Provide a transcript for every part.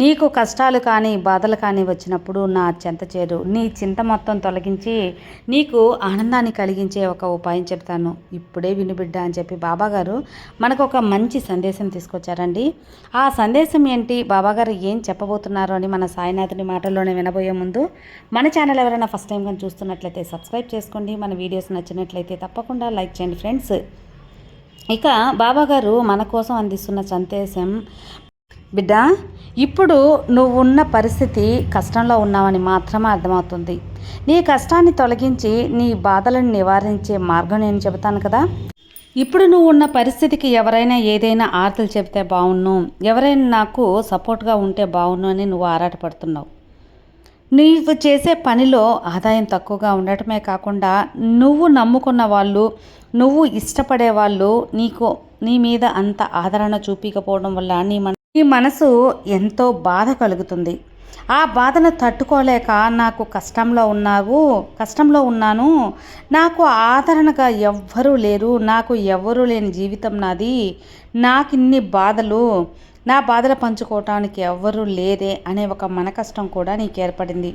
నీకు కష్టాలు కానీ బాధలు కానీ వచ్చినప్పుడు నా చెంత చేరు నీ చింత మొత్తం తొలగించి నీకు ఆనందాన్ని కలిగించే ఒక ఉపాయం చెప్తాను. ఇప్పుడే విను బిడ్డ అని చెప్పి బాబాగారు మనకు ఒక మంచి సందేశం తీసుకొచ్చారండి. ఆ సందేశం ఏంటి? బాబాగారు ఏం చెప్పబోతున్నారో అని మన సాయినాథుని మాటల్లోనే వినబోయే ముందు మన ఛానల్ ఎవరైనా ఫస్ట్ టైం కానీ చూస్తున్నట్లయితే సబ్స్క్రైబ్ చేసుకోండి. మన వీడియోస్ నచ్చినట్లయితే తప్పకుండా లైక్ చేయండి ఫ్రెండ్స్. ఇక బాబాగారు మన కోసం అందిస్తున్న సందేశం బిడ్డ ఇప్పుడు నువ్వు ఉన్న పరిస్థితి కష్టంలో ఉన్నావని మాత్రమే అర్థమవుతుంది. నీ కష్టాన్ని తొలగించి నీ బాధలను నివారించే మార్గం నేను చెబుతాను కదా. ఇప్పుడు నువ్వు ఉన్న పరిస్థితికి ఎవరైనా ఏదైనా ఆర్తలు చెబితే బాగున్ను ఎవరైనా నాకు సపోర్ట్గా ఉంటే బాగున్ను అని నువ్వు ఆరాటపడుతున్నావు. నీవు చేసే పనిలో ఆదాయం తక్కువగా ఉండటమే కాకుండా నువ్వు నమ్ముకున్న వాళ్ళు నువ్వు ఇష్టపడే వాళ్ళు నీకు నీ మీద అంత ఆదరణ చూపించకపోవడం వల్ల నీ ఈ మనసు ఎంతో బాధ కలుగుతుంది. ఆ బాధను తట్టుకోలేక నాకు కష్టంలో ఉన్నావు కష్టంలో ఉన్నాను. నాకు ఆదరణగా ఎవ్వరూ లేరు నాకు ఎవ్వరూ లేని జీవితం నాది. నాకు ఇన్ని బాధలు నా బాధలు పంచుకోవటానికి ఎవ్వరూ లేరే అనే ఒక మన కష్టం కూడా నీకు ఏర్పడింది.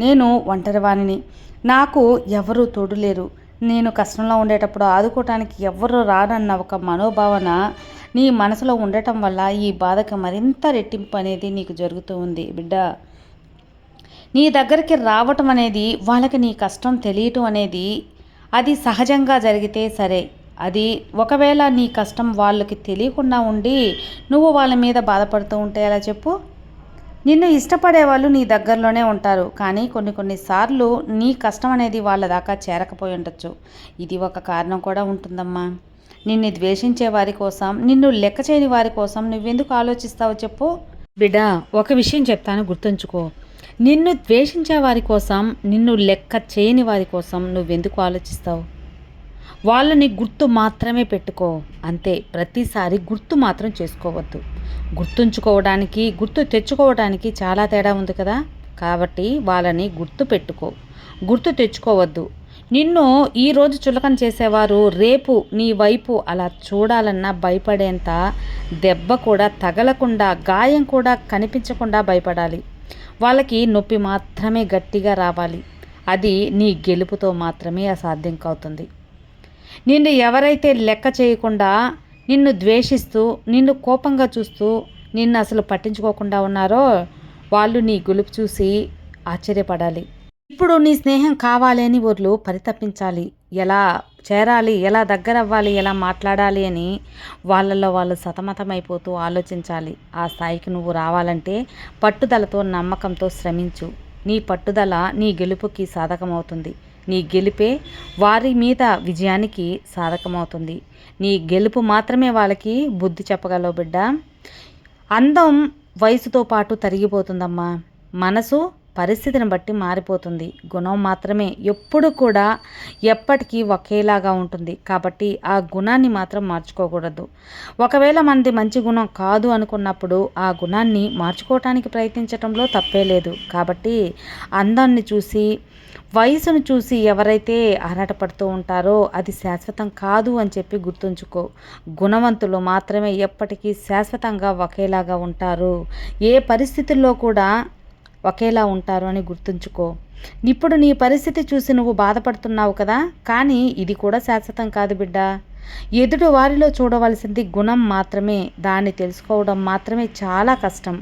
నేను ఒంటరివాణిని నాకు ఎవరూ తోడు లేరు. నేను కష్టంలో ఉండేటప్పుడు ఆదుకోవటానికి ఎవ్వరూ రానన్న ఒక మనోభావన నీ మనసులో ఉండటం వల్ల ఈ బాధకు మరింత రెట్టింపు అనేది నీకు జరుగుతూ ఉంది బిడ్డ. నీ దగ్గరికి రావటం అనేది వాళ్ళకి నీ కష్టం తెలియటం అనేది అది సహజంగా జరిగితే సరే. అది ఒకవేళ నీ కష్టం వాళ్ళకి తెలియకుండా ఉండి నువ్వు వాళ్ళ మీద బాధపడుతూ ఉంటే ఎలా చెప్పు? నిన్ను ఇష్టపడే వాళ్ళు నీ దగ్గరలోనే ఉంటారు కానీ కొన్ని కొన్నిసార్లు నీ కష్టం అనేది వాళ్ళ దాకా చేరకపోయి ఉండొచ్చు. ఇది ఒక కారణం కూడా ఉంటుందమ్మా. నిన్ను ద్వేషించే వారి కోసం నిన్ను లెక్క చేయని వారి కోసం నువ్వెందుకు ఆలోచిస్తావు చెప్పు. బిడ్డ ఒక విషయం చెప్తాను గుర్తుంచుకో. నిన్ను ద్వేషించే వారి కోసం నిన్ను లెక్క చేయని వారి కోసం నువ్వెందుకు ఆలోచిస్తావు? వాళ్ళని గుర్తు మాత్రమే పెట్టుకో. అంతే ప్రతిసారి గుర్తు మాత్రం చేసుకోవద్దు. గుర్తుంచుకోవడానికి గుర్తు తెచ్చుకోవడానికి చాలా తేడా ఉంది కదా. కాబట్టి వాళ్ళని గుర్తు పెట్టుకో. గుర్తు తెచ్చుకోవద్దు. నిన్ను ఈరోజు చులకన చేసేవారు రేపు నీ వైపు అలా చూడాలన్నా భయపడేంత దెబ్బ కూడా తగలకుండా గాయం కూడా కనిపించకుండా భయపడాలి. వాళ్ళకి నొప్పి మాత్రమే గట్టిగా రావాలి. అది నీ గెలుపుతో మాత్రమే అసాధ్యం అవుతుంది నిన్ను ఎవరైతే లెక్క చేయకుండా నిన్ను ద్వేషిస్తూ నిన్ను కోపంగా చూస్తూ నిన్ను అసలు పట్టించుకోకుండా ఉన్నారో వాళ్ళు నీ గెలుపు చూసి ఆశ్చర్యపడాలి. ఇప్పుడు నీ స్నేహం కావాలి అని ఊర్లు పరితపించాలి. ఎలా చేరాలి? ఎలా దగ్గర అవ్వాలి ఎలా మాట్లాడాలి అని వాళ్ళల్లో వాళ్ళు సతమతమైపోతూ ఆలోచించాలి. ఆ స్థాయికి నువ్వు రావాలంటే పట్టుదలతో నమ్మకంతో శ్రమించు. నీ పట్టుదల నీ గెలుపుకి సాధకమవుతుంది. నీ గెలిపే వారి మీద విజయానికి సాధకమవుతుంది. నీ గెలుపు మాత్రమే వాళ్ళకి బుద్ధి చెప్పగలవు బిడ్డ. అందం వయసుతో పాటు తరిగిపోతుందమ్మా. మనసు పరిస్థితిని బట్టి మారిపోతుంది. గుణం మాత్రమే ఎప్పుడు కూడా ఎప్పటికీ ఒకేలాగా ఉంటుంది. కాబట్టి ఆ గుణాన్ని మాత్రం మార్చుకోకూడదు. ఒకవేళ మనది మంచి గుణం కాదు అనుకున్నప్పుడు ఆ గుణాన్ని మార్చుకోవటానికి ప్రయత్నించడంలో తప్పే లేదు. కాబట్టి అందాన్ని చూసి వయసును చూసి ఎవరైతే ఆరాటపడుతూ ఉంటారో అది శాశ్వతం కాదు అని చెప్పి గుర్తుంచుకో. గుణవంతులు మాత్రమే ఎప్పటికీ శాశ్వతంగా ఒకేలాగా ఉంటారు. ఏ పరిస్థితుల్లో కూడా ఒకేలా ఉంటారు అని గుర్తుంచుకో. ఇప్పుడు నీ పరిస్థితి చూసి నువ్వు బాధపడుతున్నావు కదా? కానీ ఇది కూడా శాశ్వతం కాదు బిడ్డ. ఎదుటి వారిలో చూడవలసింది గుణం మాత్రమే. దాన్ని తెలుసుకోవడం మాత్రమే చాలా కష్టం.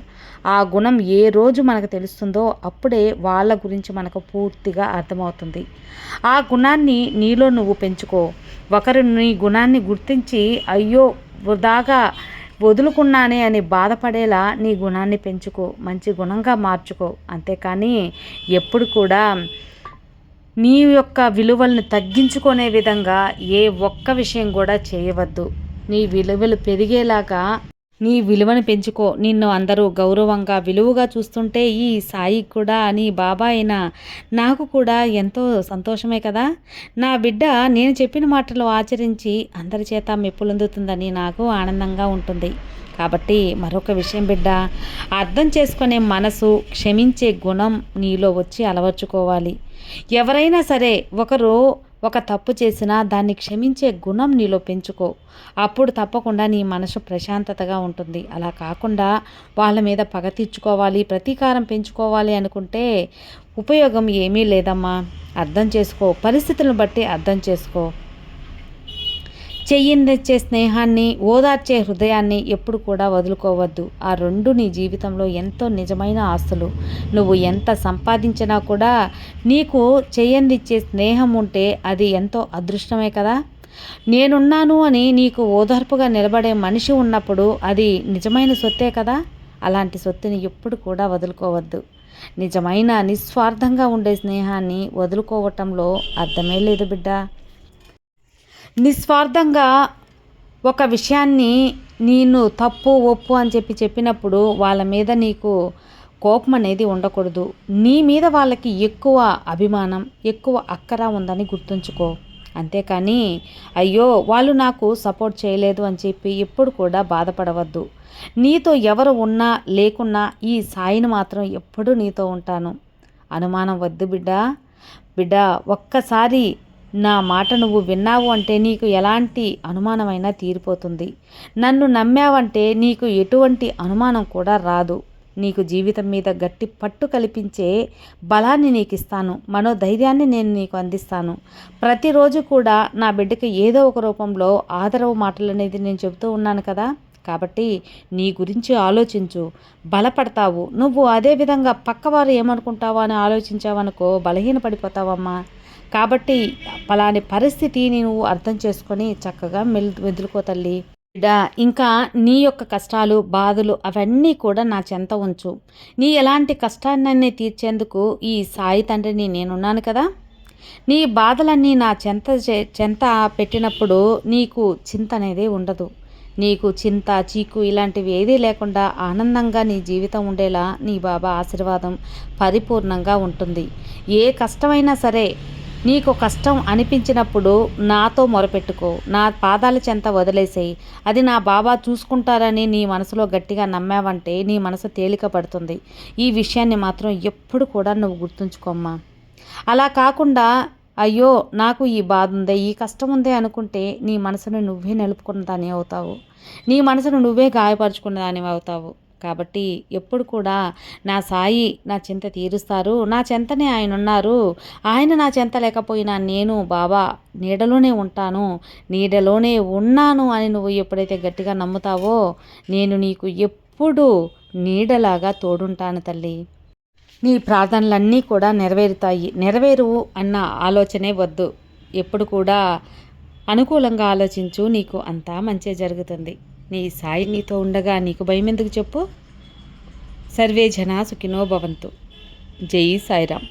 ఆ గుణం ఏ రోజు మనకు తెలుస్తుందో అప్పుడే వాళ్ళ గురించి మనకు పూర్తిగా అర్థమవుతుంది. ఆ గుణాన్ని నీలో నువ్వు పెంచుకో. ఒకరు నీ గుణాన్ని గుర్తించి అయ్యో వృధాగా వదులుకున్నానే అని బాధపడేలా నీ గుణాన్ని పెంచుకో మంచి గుణంగా మార్చుకో. అంతేకాని ఎప్పుడు కూడా నీ యొక్క విలువలను తగ్గించుకునే విధంగా ఏ ఒక్క విషయం కూడా చేయవద్దు. నీ విలువలు పెరిగేలాగా నీ విలువను పెంచుకో. నిన్ను అందరూ గౌరవంగా విలువగా చూస్తుంటే ఈ సాయి కూడా నీ బాబా అయినా నాకు కూడా ఎంతో సంతోషమే కదా. నా బిడ్డ నేను చెప్పిన మాటలు ఆచరించి అందరి చేత మెప్పులొందుతుందని నాకు ఆనందంగా ఉంటుంది. కాబట్టి మరొక విషయం బిడ్డ అర్థం చేసుకునే మనసు క్షమించే గుణం నీలో వచ్చి అలవర్చుకోవాలి. ఎవరైనా సరే ఒకరు ఒక తప్పు చేసినా దాన్ని క్షమించే గుణం నీలో పెంచుకో. అప్పుడు తప్పకుండా నీ మనసు ప్రశాంతతగా ఉంటుంది. అలా కాకుండా వాళ్ళ మీద పగ తీర్చుకోవాలి ప్రతీకారం పెంచుకోవాలి అనుకుంటే ఉపయోగం ఏమీ లేదమ్మా. అర్థం చేసుకో. పరిస్థితులను బట్టి అర్థం చేసుకో. చెయ్యిందిచ్చే స్నేహాన్ని ఓదార్చే హృదయాన్ని ఎప్పుడు కూడా వదులుకోవద్దు. ఆ రెండు నీ జీవితంలో ఎంతో నిజమైన ఆస్తులు. నువ్వు ఎంత సంపాదించినా కూడా నీకు చెయ్యందిచ్చే స్నేహం ఉంటే అది ఎంతో అదృష్టమే కదా. నేనున్నాను అని నీకు ఓదార్పుగా నిలబడే మనిషి ఉన్నప్పుడు అది నిజమైన సొత్తే కదా. అలాంటి సొత్తుని ఎప్పుడు కూడా వదులుకోవద్దు. నిజమైన నిస్వార్థంగా ఉండే స్నేహాన్ని వదులుకోవటంలో అర్థమే లేదు బిడ్డ. నిస్వార్థంగా ఒక విషయాన్ని నేను తప్పు ఒప్పు అని చెప్పి చెప్పినప్పుడు వాళ్ళ మీద నీకు కోపం అనేది ఉండకూడదు. నీ మీద వాళ్ళకి ఎక్కువ అభిమానం ఎక్కువ అక్కర ఉందని గుర్తుంచుకో. అంతేకాని అయ్యో వాళ్ళు నాకు సపోర్ట్ చేయలేదు అని చెప్పి ఎప్పుడు కూడా బాధపడవద్దు. నీతో ఎవరు ఉన్నా లేకున్నా ఈ సాయిని మాత్రం ఎప్పుడూ నీతో ఉంటాను. అనుమానం వద్దు బిడ్డ. బిడ్డ ఒక్కసారి నా మాట నువ్వు విన్నావు అంటే నీకు ఎలాంటి అనుమానమైనా తీరిపోతుంది. నన్ను నమ్మావంటే నీకు ఎటువంటి అనుమానం కూడా రాదు. నీకు జీవితం మీద గట్టి పట్టు కల్పించే బలాన్ని నీకు ఇస్తాను మనోధైర్యాన్ని నేను నీకు అందిస్తాను. ప్రతిరోజు కూడా నా బిడ్డకి ఏదో ఒక రూపంలో ఆదరవు మాటలు అనేది నేను చెబుతూ ఉన్నాను కదా. కాబట్టి నీ గురించి ఆలోచించు. బలపడతావు. నువ్వు అదే విధంగా పక్కవారు ఏమనుకుంటావో అని ఆలోచించావనుకో బలహీన పడిపోతావమ్మా కాబట్టి పలాని పరిస్థితి నువ్వు అర్థం చేసుకొని చక్కగా మెల్ మెదులుకో తల్లి. ఇంకా నీ యొక్క కష్టాలు బాధలు అవన్నీ కూడా నా చెంత ఉంచు. నీ ఎలాంటి కష్టాన్ని తీర్చేందుకు ఈ సాయి తండ్రిని నేనున్నాను కదా. నీ బాధలన్నీ నా చెంత చెంత పెట్టినప్పుడు నీకు చింత అనేది ఉండదు. నీకు చింత చీకు ఇలాంటివి ఏదీ లేకుండా ఆనందంగా నీ జీవితం ఉండేలా నీ బాబా ఆశీర్వాదం పరిపూర్ణంగా ఉంటుంది. ఏ కష్టమైనా సరే నీకు కష్టం అనిపించినప్పుడు నాతో మొరపెట్టుకో. నా పాదాల చెంత వదిలేసేయి. అది నా బాబా చూసుకుంటారని నీ మనసులో గట్టిగా నమ్మావంటే నీ మనసు తేలిక పడుతుంది. ఈ విషయాన్ని మాత్రం ఎప్పుడు కూడా నువ్వు గుర్తుంచుకోమ్మా. అలా కాకుండా అయ్యో నాకు ఈ బాధ ఉందే ఈ కష్టం ఉందే అనుకుంటే నీ మనసును నువ్వే నిలుపుకున్న దాని అవుతావు. నీ మనసును నువ్వే గాయపరుచుకున్న దాని అవుతావు. కాబట్టి ఎప్పుడు కూడా నా సాయి నా చింత తీరుస్తారు. నా చెంతనే ఆయన ఉన్నారు. ఆయన నా చెంత లేకపోయినా నేను బాబా నీడలోనే ఉంటాను. నీడలోనే ఉన్నాను అని నువ్వు ఎప్పుడైతే గట్టిగా నమ్ముతావో నేను నీకు ఎప్పుడు నీడలాగా తోడుంటాను తల్లి. నీ ప్రార్థనలన్నీ కూడా నెరవేరుతాయి. నెరవేరు అన్న ఆలోచనే వద్దు. ఎప్పుడు కూడా అనుకూలంగా ఆలోచించు. నీకు అంతా మంచి జరుగుతుంది. నీ సాయి నీతో ఉండగా నీకు భయం ఎందుకు చెప్పు? సర్వే జనా సుఖినో భవంతు. జై సాయిరామ్.